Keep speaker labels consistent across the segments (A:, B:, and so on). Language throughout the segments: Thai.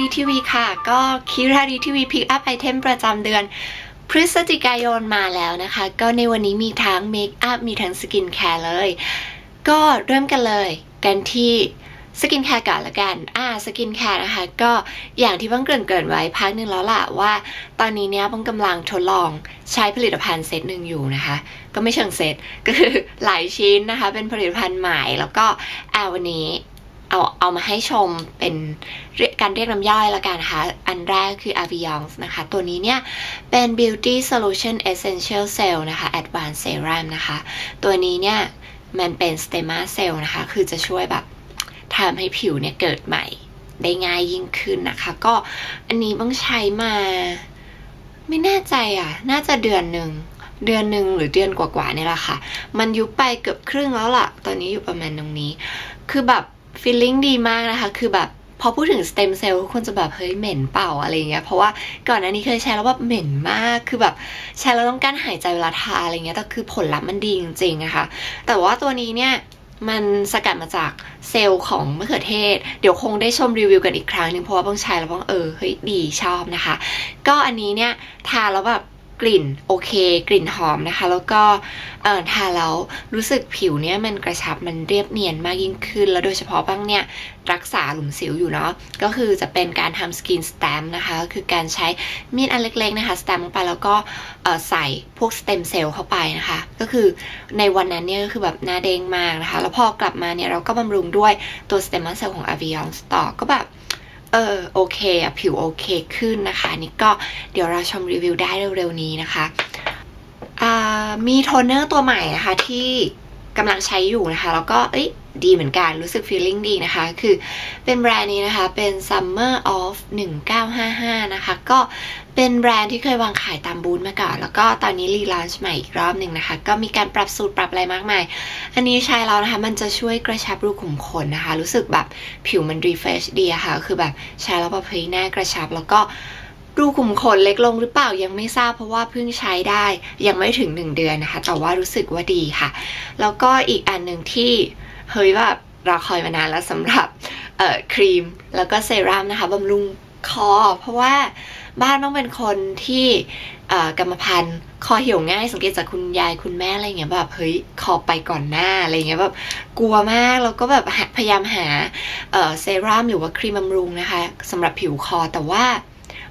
A: ดีทีวีค่ะ ก็คิราดีทีวีพิกอัพไอเทมประจำเดือนพฤศจิกายนมาแล้วนะคะ ก็ในวันนี้มีทั้งเมคอัพมีทั้งสกินแคร์เลย ก็เริ่มกันเลยกันที่สกินแคร์ก่อนละกัน อ่า สกินแคร์นะคะ ก็อย่างที่เพิ่งเกริ่นเกินไว้พักหนึ่งแล้วล่ะว่า ตอนนี้เนี่ยเพิ่งกำลังทดลองใช้ผลิตภัณฑ์เซตหนึ่งอยู่นะคะ ก็ไม่เชิงเซต ก็คือหลายชิ้นนะคะ เป็นผลิตภัณฑ์ใหม่ แล้วก็อ่าวันนี้ เอาเอามาให้ชมเป็นการเรียกน้ำย่อยละกันนะคะ อันแรกคือ a v i o n นะคะ ตัวนี้เนี่ยเป็น Beauty Solution Essential Cell นะคะ Advanced Serum นะคะ ตัวนี้เนี่ยมันเป็น Stemma Cell นะคะ คือจะช่วยแบบทำให้ผิวเนี่ยเกิดใหม่ได้ง่ายยิ่งขึ้นนะคะ ก็อันนี้ต้องใช้มา ไม่แน่ใจอะ น่าจะเดือนหนึ่งเดือนหนึ่งหรือเดือนกว่าๆเนี่ยแหละค่ะ มันยุบไปเกือบครึ่งแล้วล่ะ ตอนนี้อยู่ประมาณตรงนี้ คือแบบ ฟีลลิ่งดีมากนะคะ คือแบบพอพูดถึงสเต็มเซลล์คนจะแบบเฮ้ยเหม็นเป่าอะไรเงี้ย เพราะว่าก่อนหน้านี้เคยใช้แล้วแบบเหม็นมาก คือแบบใช้แล้วต้องการหายใจเวลาทาอะไรเงี้ย แต่คือผลลัพธ์มันดีจริงๆนะคะแต่ว่าตัวนี้เนี่ยมันสกัดมาจากเซลล์ของมะเขือเทศ เดี๋ยวคงได้ชมรีวิวกันอีกครั้งหนึ่งเพราะว่าบ้องใช้แล้วบ้องเออเฮ้ยดีชอบนะคะ ก็อันนี้เนี่ยทาแล้วแบบ กลิ่นโอเค กลิ่นหอมนะคะ แล้วก็ทาแล้วรู้สึกผิวเนี่ยมันกระชับมันเรียบเนียนมากยิ่งขึ้น แล้วโดยเฉพาะบ้างเนี่ยรักษาหลุมสิวอยู่เนาะก็คือจะเป็นการทำสกินสแตมนะคะคือการใช้มีดอันเล็กๆนะคะสแตมลงไปแล้วก็ใส่พวกสเต็มเซลล์เข้าไปนะคะ ก็คือในวันนั้นเนี่ยก็คือแบบหน้าเด้งมากนะคะ แล้วพอกลับมาเนี่ยเราก็บำรุงด้วยตัวสเต็มเซลล์ของ a v i o n ต่อก็แบบ เออโอเคอะผิวโอเคขึ้นนะคะ นี่ก็เดี๋ยวเราชมรีวิวได้เร็วๆนี้นะคะมีโทนเนอร์ตัวใหม่นะคะที่ กำลังใช้อยู่นะคะ แล้วก็เอ้ยดีเหมือนกัน รู้สึกฟีลลิ่งดีนะคะ คือเป็นแบรนด์นี้นะคะ เป็น Summer of 1955 นะคะ ก็เป็นแบรนด์ที่เคยวางขายตามบูธมาก่อน แล้วก็ตอนนี้รีลานช์ใหม่อีกรอบหนึ่งนะคะ ก็มีการปรับสูตรปรับอะไรมากมาย อันนี้ใช้แล้วนะคะ มันจะช่วยกระชับรูขุมขนนะคะ รู้สึกแบบผิวมันรีเฟรชดีอะค่ะ คือแบบใช้แล้วแบบเฮ้ยหน้ากระชับแล้วก็ รูขุมขนเล็กลงหรือเปล่ายังไม่ทราบเพราะว่าเพิ่งใช้ได้ยังไม่ถึง 1 เดือนนะคะ แต่ว่ารู้สึกว่าดีค่ะ แล้วก็อีกอันหนึ่งที่เฮ้ยแบบรอคอยมานานแล้วสำหรับครีมแล้วก็เซรั่มนะคะบำรุงคอ เพราะว่าบ้านต้องเป็นคนที่กรรมพันธุ์คอเหี่ยวง่ายสังเกตจากคุณยายคุณแม่อะไรเงี้ยแบบเฮ้ยคอไปก่อนหน้าอะไรเงี้ยแบบกลัวมากแล้วก็แบบพยายามหาเซรั่มหรือว่าครีมบำรุงนะคะสำหรับผิวคอแต่ว่า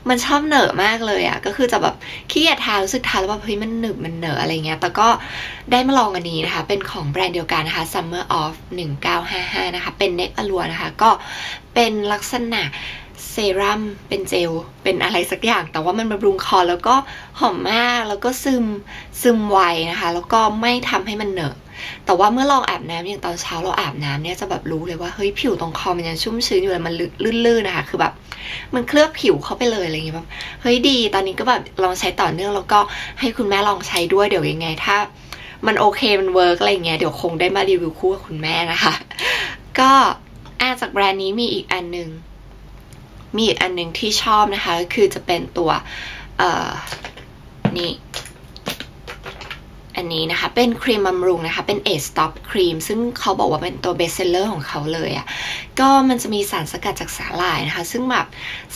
A: มันชอบเหนอะมากเลยอะ่ะก็คือจะแบบขี้เกียจทารู้สึกทาแล้วแบบเฮ้ยมันหนึบมันเหนอะอะไรเงี้ย แต่ก็ได้มาลองอันนี้นะคะ เป็นของแบรนด์เดียวกันนะคะ Summer of 1955 นะคะ เป็นเน็กอลัวนะคะ ก็เป็นลักษณะ เซรั่มเป็นเจล เป็นอะไรสักอย่าง แต่ว่ามันบำรุงคอแล้วก็หอมมากแล้วก็ซึมซึมไวนะคะ แล้วก็ไม่ทำให้มันเหนอะแต่ว่าเมื่อลองอาบน้ำอย่างตอนเช้าเราอาบน้ำเนี่ยจะแบบรู้เลยว่าเฮ้ยผิวตรงคอมันยังชุ่มชื้นอยู่เลยมันลื่นๆนะคะคือแบบมันเคลือบผิวเข้าไปเลยอะไรเงี้ยแบบเฮ้ยดี ตอนนี้ก็แบบลองใช้ต่อเนื่องแล้วก็ให้คุณแม่ลองใช้ด้วยเดี๋ยวยังไง ถ้า มันโอเคมันเวิร์กอะไรเงี้ยเดี๋ยวคงได้มารีวิวคู่กับคุณแม่นะคะ ก็อาจากแบรนด์นี้มีอีกอันหนึ่ง มีอีกอันหนึ่งที่ชอบนะคะก็คือจะเป็นตัวนี่อันนี้นะคะ เป็นครีมบำรุงนะคะ เป็น A Stop ครีม ซึ่งเขาบอกว่าเป็นตัวเบสเซลเลอร์ของเขาเลยอะ่ะ ก็มันจะมีสารสกัดจากสาหร่ายนะคะ ซึ่งแบบ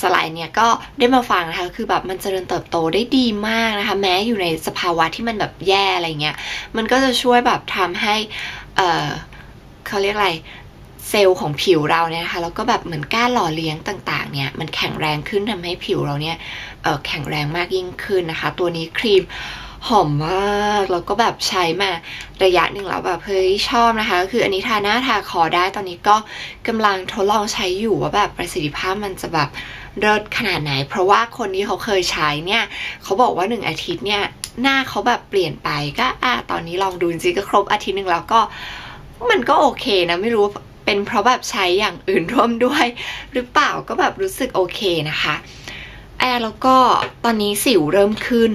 A: สาหร่ายเนี่ยก็ได้มาฟังนะคะ คือแบบมันจเจริญเติบโตได้ดีมากนะคะ แม้อยู่ในสภาวะที่มันแบบแย่อะไรเงี้ย มันก็จะช่วยแบบทำให้ เออเขาเรียกอะไร เซลล์ของผิวเราเนี่ยนะคะแล้วก็แบบเหมือนก้าหล่อเลี้ยงต่างๆเนี่ยมันแข็งแรงขึ้นทำให้ผิวเราเนี่ยแข็งแรงมากยิ่งขึ้นนะคะ ตัวนี้ครีมหอมมากแล้วก็แบบใช้มาระยะหนึ่งแล้วแบบเฮ้ยชอบนะคะคืออันนี้ทาหน้าทาคอได้ตอนนี้ก็กำลังทดลองใช้อยู่ว่าแบบประสิทธิภาพมันจะแบบเลิศขนาดไหน เพราะว่าคนที่เขาเคยใช้เนี่ยเขาบอกว่าหนึ่งอาทิตย์เนี่ยหน้าเขาแบบเปลี่ยนไปก็อะตอนนี้ลองดูจริงก็ครบอาทิตย์หนึ่งแล้วก็มันก็โอเคนะไม่รู้ เป็นเพราะแบบใช้อย่างอื่นร่วมด้วย หรือเปล่าก็แบบรู้สึกโอเคนะคะแอร์แล้วก็ตอนนี้สิวเริ่มขึ้น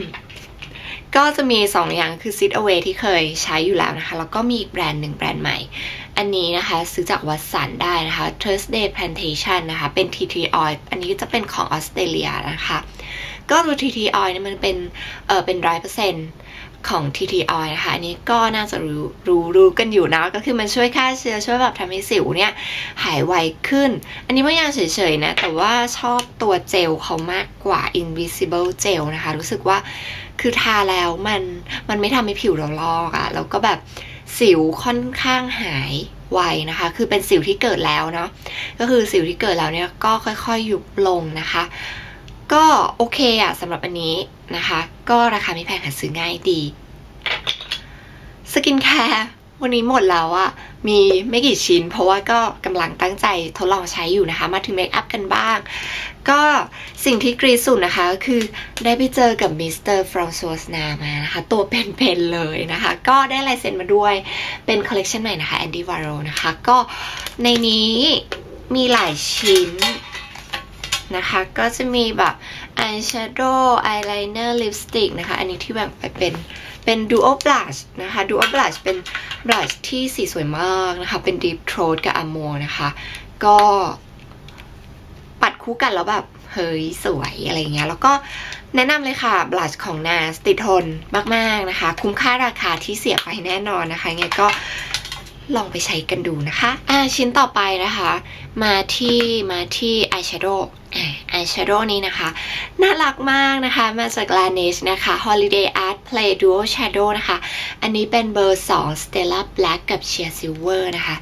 A: ก็จะมี 2 อย่างคือ Sit Away ที่เคยใช้อยู่แล้วนะคะ แล้วก็มีอีกแบรนด์หนึ่งแบรนด์ใหม่ อันนี้นะคะ ซื้อจากวัตสันได้นะคะ Thursday Plantation นะคะ เป็น TT Oil อันนี้จะเป็นของออสเตรเลียนะคะ ก็ตัว TT Oil เนี่ยมันเป็นเออเป็นร้อยเปอร์เซ็นต์ ของ TTOI นะคะอันนี้ก็น่าจะรู้รู้รู้กันอยู่นะก็คือมันช่วยฆ่าเชื้อช่วยแบบทำให้สิวเนี่ยหายไวขึ้น อันนี้ไม่ยังเฉยๆนะ แต่ว่าชอบตัวเจลเขามากกว่า Invisible Gel นะคะ รู้สึกว่าคือทาแล้วมันมันไม่ทำให้ผิวเราลอกอะแล้วก็แบบสิวค่อนข้างหายไวนะคะ คือเป็นสิวที่เกิดแล้วเนาะก็คือสิวที่เกิดแล้วเนี่ยก็ค่อยๆยุบลงนะคะ ก็โอเคอะสำหรับอันนี้ นะคะ ก็ราคาไม่แพงหาซื้อง่ายดี สกินแคร์วันนี้หมดแล้วอะมีไม่กี่ชิ้น เพราะว่าก็กำลังตั้งใจทดลองใช้อยู่นะคะ มาถึงเมคอัพกันบ้าง ก็สิ่งที่กรีสุดนะคะก็คือได้ไปเจอกับมิสเตอร์ฟรองซัวสนามานะคะ ตัวเป็นๆเลยนะคะ ก็ได้ลายเซ็นมาด้วยเป็นคอลเลกชันใหม่นะคะแอนดี้วาโรนะคะ ก็ในนี้มีหลายชิ้น นะคะ ก็จะมีแบบอายแชโดว์อายไลเนอร์ลิปสติกนะคะ อันนี้ที่แบ่งไปเป็นเป็น Duo Blush นะคะ Duo Blush เป็น blush ที่สีสวยมากนะคะ เป็น Deep Throat กับ Amore นะคะ ก็ปัดคู่กันแล้วแบบเฮ้ยสวยอะไรเงี้ย แล้วก็แนะนำเลยค่ะ blush ของ NARS ติดทนมากๆนะคะ คุ้มค่าราคาที่เสียไปแน่นอนนะคะไงก็ลองไปใช้กันดูนะคะ อ่าชิ้นต่อไปนะคะ มาที่มาที่อายแชโดว์ อายแชโดว์นี้นะคะ น่ารักมากนะคะ มาจาก Laneige นะคะ Holiday Art Play Duo Shadow นะคะ อันนี้เป็นเบอร์ 2 Stella Black กับ Sheer Silver นะคะ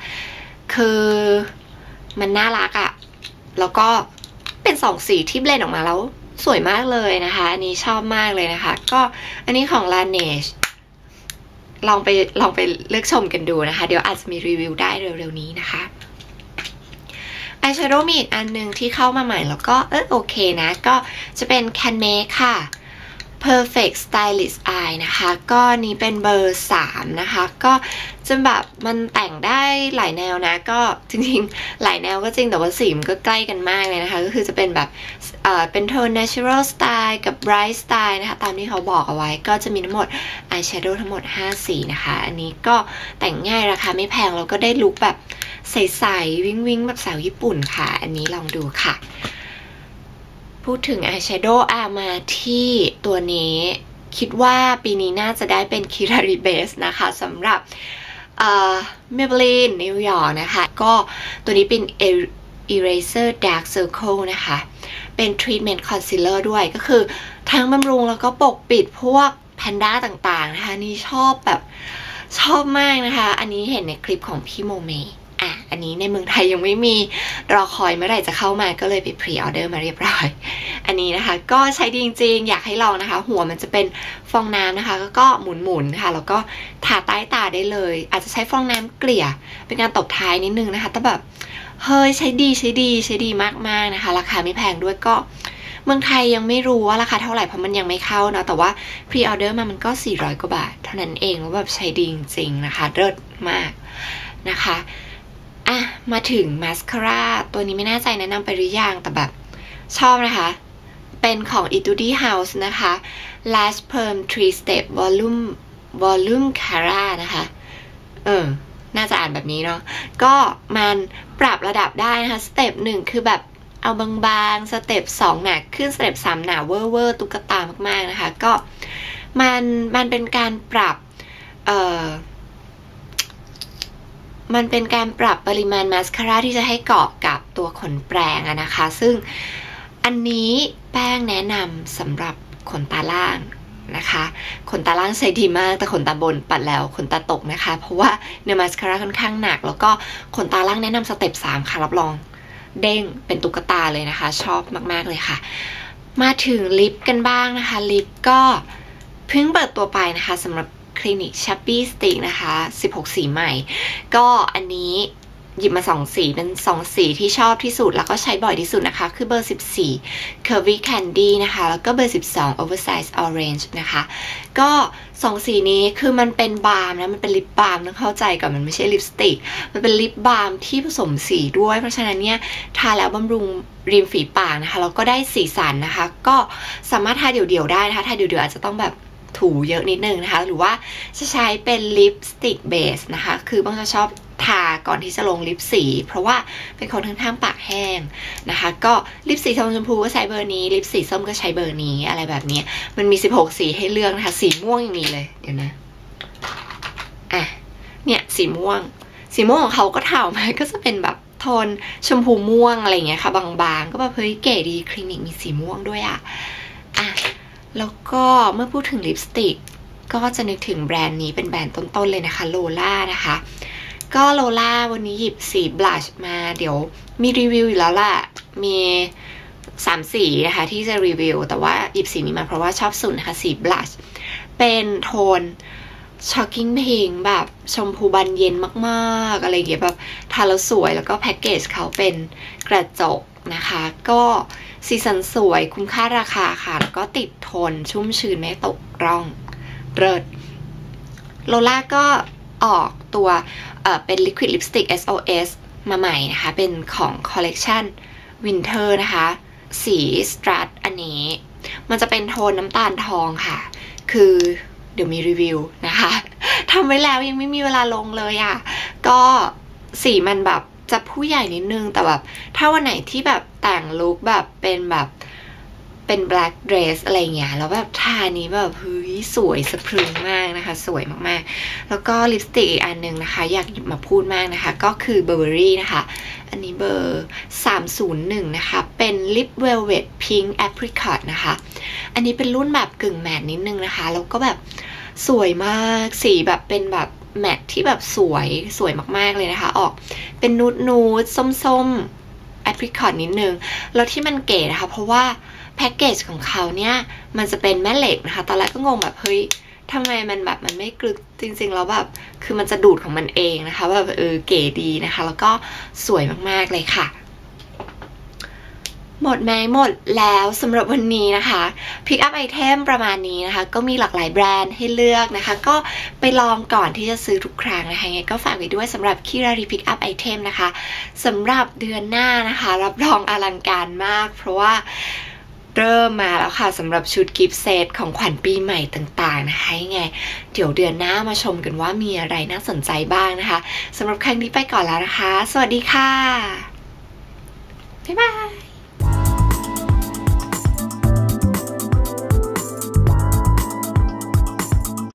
A: คือมันน่ารักอะ่ะแล้วก็เป็นสองสีที่เบลนออกมาแล้วสวยมากเลยนะคะ อันนี้ชอบมากเลยนะคะ ก็อันนี้ของ Laneige ลองไปลองไปเลือกชมกันดูนะคะ เดี๋ยวอาจจะมีรีวิวได้เร็วๆนี้นะคะ อายแชโดว์มีอีกอันหนึ่งที่เข้ามาใหม่แล้วก็เออโอเคนะ ก็จะเป็น Can Make ค่ะ Perfect Stylist Eye นะคะ ก็นี้เป็นเบอร์ 3 นะคะ ก็จะแบบมันแต่งได้หลายแนวนะ ก็จริงๆ หลายแนวก็จริงแต่ว่าสีมันก็ใกล้กันมากเลยนะคะ ก็คือจะเป็นแบบเอ่อเป็นโทน natural style กับ bright style นะคะ ตามที่เขาบอกเอาไว้ ก็จะมีทั้งหมด eyeshadow ทั้งหมด 5 สีนะคะ อันนี้ก็แต่งง่ายราคาไม่แพงแล้วก็ได้ลุคแบบ ใสๆวิ้งวิ้งแบบสาวญี่ปุ่นค่ะ อันนี้ลองดูค่ะ พูดถึงอายแชโดว์อามาที่ตัวนี้ คิดว่าปีนี้น่าจะได้เป็นคิราริเบสนะคะสำหรับเมเบลีนนิวยอร์กนะคะ ก็ตัวนี้เป็น Eraser Dark Circle นะคะ เป็น Treatment Concealer ด้วยก็คือทั้งบำรุงแล้วก็ปกปิดพวกแพนด้าต่างๆนะคะ นี่ชอบแบบชอบมากนะคะ อันนี้เห็นในคลิปของพี่โมเม อะอันนี้ในเมืองไทยยังไม่มีรอคอยเมื่อไหร่จะเข้ามาก็เลยไปพรีออเดอร์มาเรียบร้อย อันนี้นะคะ ก็ใช้ดีจริงๆ อยากให้ลองนะคะ หัวมันจะเป็นฟองน้ำนะคะ ก็หมุนๆค่ะ แล้วก็ทาใต้ตาได้เลย อาจจะใช้ฟองน้ำเกลี่ย เป็นการตบท้ายนิดนึงนะคะ แต่แบบเฮ้ยใช้ดีใช้ดีใช้ดีมากๆนะคะ ราคาไม่แพงด้วยก็เมืองไทยยังไม่รู้ว่าราคาเท่าไหร่เพราะมันยังไม่เข้าเนาะแต่ว่าพรีออเดอร์มามันก็ 400 กว่าบาท เท่านั้นเองแล้วแบบใช้ดีจริงๆนะคะเลิศมากนะคะ อะ มาถึงมาสคาร่าตัวนี้ไม่แน่ใจแนะนำไปหรือยัง แต่แบบชอบนะคะ เป็นของ Etude House นะคะ Lash Perm 3 Step Volume Volume Cara นะคะ เออ น่าจะอ่านแบบนี้เนาะ ก็มันปรับระดับได้นะคะ สเต็ปหนึ่งคือแบบเอาบางๆ สเต็ปสองหนักขึ้น สเต็ปสามหนาเวอร์เวอร์ตุ๊กตามากๆนะคะ ก็มันมันเป็นการปรับ เอ่อ มันเป็นการปรับปริมาณมาสคาร่าที่จะให้เกาะกับตัวขนแปรงอะนะคะ ซึ่งอันนี้แป้งแนะนำสำหรับขนตาล่างนะคะ ขนตาล่างใช้ดีมาก แต่ขนตาบนปัดแล้วขนตาตกนะคะ เพราะว่าเนื้อมาสคาร่าค่อนข้างหนัก แล้วก็ขนตาล่างแนะนำสเต็ปสามค่ะรับรองเด้งเป็นตุ๊กตาเลยนะคะ ชอบมากๆเลยค่ะ มาถึงลิปกันบ้างนะคะ ลิปก็เพิ่งเปิดตัวไปนะคะสำหรับ คลินิกชัปปี้สติกนะคะ 16 สีใหม่ ก็อันนี้หยิบมา 2 สี เป็น 2 สีที่ชอบที่สุด แล้วก็ใช้บ่อยที่สุดนะคะ คือเบอร์ 14 Curvy Candy นะคะ แล้วก็เบอร์ 12 Oversize Orange นะคะ ก็ 2 สีนี้คือมันเป็นบาล์มนะ มันเป็นลิปบาล์มต้องเข้าใจก่อน มันไม่ใช่ลิปสติก มันเป็นลิปบาล์มที่ผสมสีด้วย เพราะฉะนั้นเนี่ย ทาแล้วบำรุงริมฝีปากนะคะ แล้วก็ได้สีสันนะคะ ก็สามารถทาเดี่ยวๆได้นะคะ ทาเดี่ยวๆอาจจะต้องแบบ ถูเยอะนิดนึงนะคะ หรือว่าจะใช้เป็นลิปสติกเบสนะคะ คือบางจะชอบทาก่อนที่จะลงลิปสี เพราะว่าเป็นคนทั้งทางปากแห้งนะคะ ก็ลิปสีทองชมพูก็ใช้เบอร์นี้ ลิปสีส้มก็ใช้เบอร์นี้อะไรแบบนี้ มันมี 16 สีให้เลือกนะคะ สีม่วงอย่างนี้เลย เดี๋ยวนะ อะ เนี่ยสีม่วง สีม่วงของเขาก็ถ่ามาก็จะเป็นแบบโทนชมพูม่วงอะไรเงี้ยค่ะ บางๆ ก็แบบเฮ้ยเก๋ดีคลินิกมีสีม่วงด้วยอะ อะ แล้วก็เมื่อพูดถึงลิปสติกก็จะนึกถึงแบรนด์นี้เป็นแบรนด์ต้นๆเลยนะคะโลล่านะคะ ก็โลล่าวันนี้หยิบสีบลัชมาเดี๋ยวมีรีวิวอยู่แล้วล่ะ มีสามสีนะคะที่จะรีวิว แต่ว่าหยิบสีนี้มาเพราะว่าชอบสุดนะคะสีบลัชเป็นโทนช็อกกิ้งพิงแบบชมพูบานเย็นมากๆ อะไรอย่างเงี้ยแบบทาแล้วสวยแล้วก็แพ็กเกจเขาเป็นกระจก นะคะ ก็สีสันสวยคุ้มค่าราคาค่ะ แล้วก็ติดทนชุ่มชื้นไม่ตกร่องเริดโลล่าก็ออกตัวเเป็น Liquid Lipstick SOS มาใหม่นะคะ เป็นของคอลเลกชัน Winter นะคะ สี Strat อันนี้ มันจะเป็นโทนน้ำตาลทองค่ะ คือเดี๋ยวมีรีวิวนะคะทำไว้แล้วยังไม่มีเวลาลงเลยอะ่ะ ก็สีมันแบบ จะผู้ใหญ่นิดนึงแต่แบบ ถ้าวันไหนที่แบบแต่งลุคแบบเป็นแบบเป็น black dress อะไรเงี้ย แล้วแบบทานี้แบบเฮ้ยสวยสะพรึงมากนะคะ สวยมากๆ แล้วก็ลิปสติกอีกอันนึงนะคะ อยากหยิบมาพูดมากนะคะ ก็คือ Burberry นะคะ อันนี้เบอร์ 301 นะคะ เป็น Lip Velvet Pink Apricot นะคะ อันนี้เป็นรุ่นแบบกึ่งแมทนิดนึงนะคะ แล้วก็แบบ สวยมากสีแบบเป็นแบบแมทที่แบบสวยสวยมากๆเลยนะคะ ออกเป็นนูดนูดส้มๆแอปริคอตนิดนึง แล้วที่มันเก๋นะคะ เพราะว่าแพ็กเกจของเขาเนี่ย มันจะเป็นแม่เหล็กนะคะ ตอนแรกก็งงแบบ เฮ้ยทำไมมันแบบมันไม่กรึกจริงๆแล้วแบบ คือมันจะดูดของมันเองนะคะแบบเออเก๋ดีนะคะ แล้วก็สวยมากๆเลยค่ะ หมดไหมหมดแล้วสำหรับวันนี้นะคะพิกอัพไอเทมประมาณนี้นะคะ ก็มีหลากหลายแบรนด์ให้เลือกนะคะ ก็ไปลองก่อนที่จะซื้อทุกครั้งนะคะไงก็ฝากไว้ด้วยสำหรับคิรารีพิกอัพไอเทมนะคะสำหรับเดือนหน้านะคะ รับรองอลังการมาก เพราะว่าเริ่มมาแล้วค่ะสำหรับชุดกิฟต์เซตของขวัญปีใหม่ต่างๆนะคะยังไง เดี๋ยวเดือนหน้ามาชมกันว่ามีอะไรน่าสนใจบ้างนะคะสำหรับครั้งนี้ไปก่อนแล้วนะคะ สวัสดีค่ะบ๊ายบาย